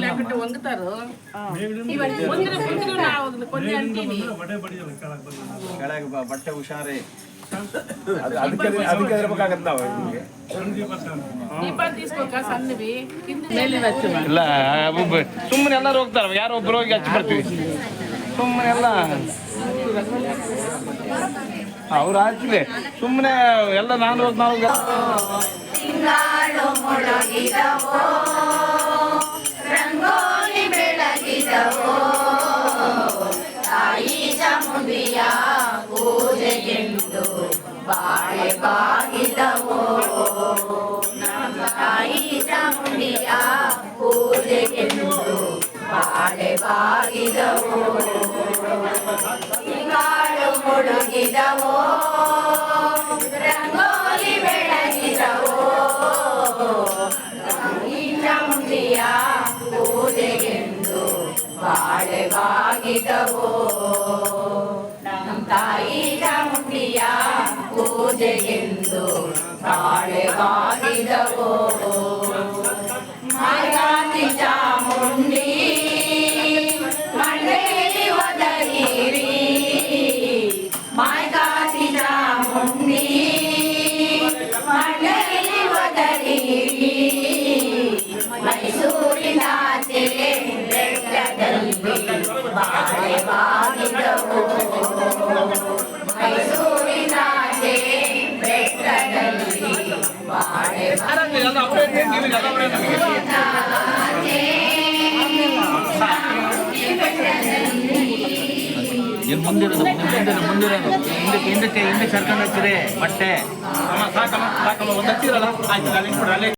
లేకుంటే వంగుతారు ముందర ముందర నా వదిలి కొన్ని అంటివి ಕೆಳಗೆ ಬ- ಬಟ್ಟೆ ಹುಷಾರೇ ಅದು ಅದಕ್ಕೆ ಅದಕ್ಕೆ ಇರ್ಬೇಕಾಗತ್ತೆ ನಾವು ನಿಮಗೆ ದೀಪ తీసుకోక సన్నవి కింద ಮೇಲೆ ಹಚ್ಚು ಇಲ್ಲ ಸುಮ್ಮನೆ ಎಲ್ಲರೂ ಹೋಗ್ತಾರೆ ಯಾರೋ ಒಬ್ರು ಹೋಗಿ ಹಚ್ಚಿ ಬರ್ತೀವಿ ಸುಮ್ಮನೆ ಎಲ್ಲ ಅವ್ರು ಹಚ್ಚಲಿ ಸುಮ್ಮನೆ ಎಲ್ಲ ನಾನು ಹೋಗಿ ನಾವು ತಿಂಗಾಳು ಮೊಳಗಿದವೋ ಚಾಮುಂಡಿಯ ಪೂಜೆಗೆಂದು ಬಾಳೆ ಬಾಗಿದವೋ ನಮ್ಮ ತಾಯಿ ಚಾಮುಂಡಿಯ ಪೂಜೆಗೆಂದು ಬಾಳೆ ಬಾಗಿದವೋ ಕಾಳು ಮುಳುಗಿದವೋ ರಂಗೋಲಿ ಬೆಳಗಿದವೋ ಚಾಮುಂಡಿಯ ಪೂಜೆಗೆಂದು ಬಾಳೆ ಬಾಗಿದವೋ. ತಾಯಿ ಚಾಮುಂಡಿಯ ಪೂಜೆಗೆಂದು ಬಾಳೆ ಬಾಗಿದವೋ ಮುಂದಿರೋದು ಮುಂದಿರೋದು ಮುಂದಿರೋದು ಹಿಂದಕ್ಕೆ ಹಿಂದಕ್ಕೆ ಹಿಂದಕ್ಕೆ ಸರ್ಕೊಂಡು ಹೋಗ್ತೀರಿ ಬಟ್ಟೆ ಸಾಕಮ್ಮ ಸಾಕಮ್ಮ ಒಂದು ಹಚ್ಚಿರಲ್ಲ ಆಯ್ತು ಅಲ್ಲಿ